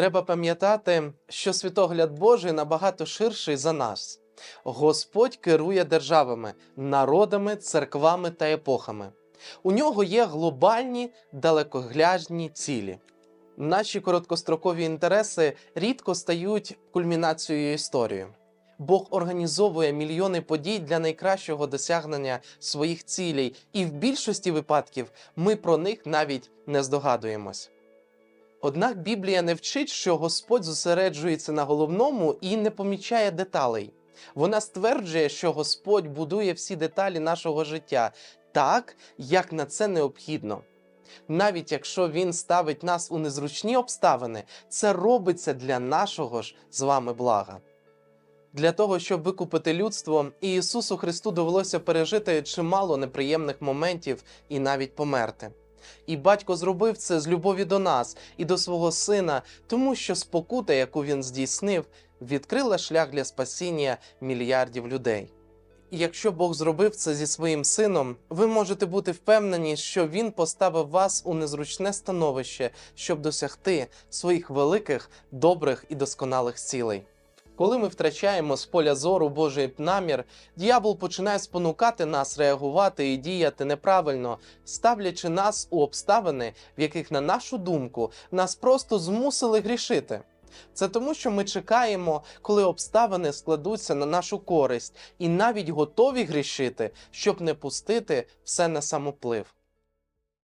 Треба пам'ятати, що світогляд Божий набагато ширший за нас. Господь керує державами, народами, церквами та епохами. У нього є глобальні далекоглядні цілі. Наші короткострокові інтереси рідко стають кульмінацією історії. Бог організовує мільйони подій для найкращого досягнення своїх цілей, і в більшості випадків ми про них навіть не здогадуємось. Однак Біблія не вчить, що Господь зосереджується на головному і не помічає деталей. Вона стверджує, що Господь будує всі деталі нашого життя так, як на це необхідно. Навіть якщо Він ставить нас у незручні обставини, це робиться для нашого ж з вами блага. Для того, щоб викупити людство, Ісусу Христу довелося пережити чимало неприємних моментів і навіть померти. І батько зробив це з любові до нас і до свого сина, тому що спокута, яку він здійснив, відкрила шлях для спасіння мільярдів людей. І якщо Бог зробив це зі своїм сином, ви можете бути впевнені, що він поставив вас у незручне становище, щоб досягти своїх великих, добрих і досконалих цілей. Коли ми втрачаємо з поля зору Божий намір, дьявол починає спонукати нас реагувати і діяти неправильно, ставлячи нас у обставини, в яких, на нашу думку, нас просто змусили грішити. Це тому, що ми чекаємо, коли обставини складуться на нашу користь, і навіть готові грішити, щоб не пустити все на самоплив.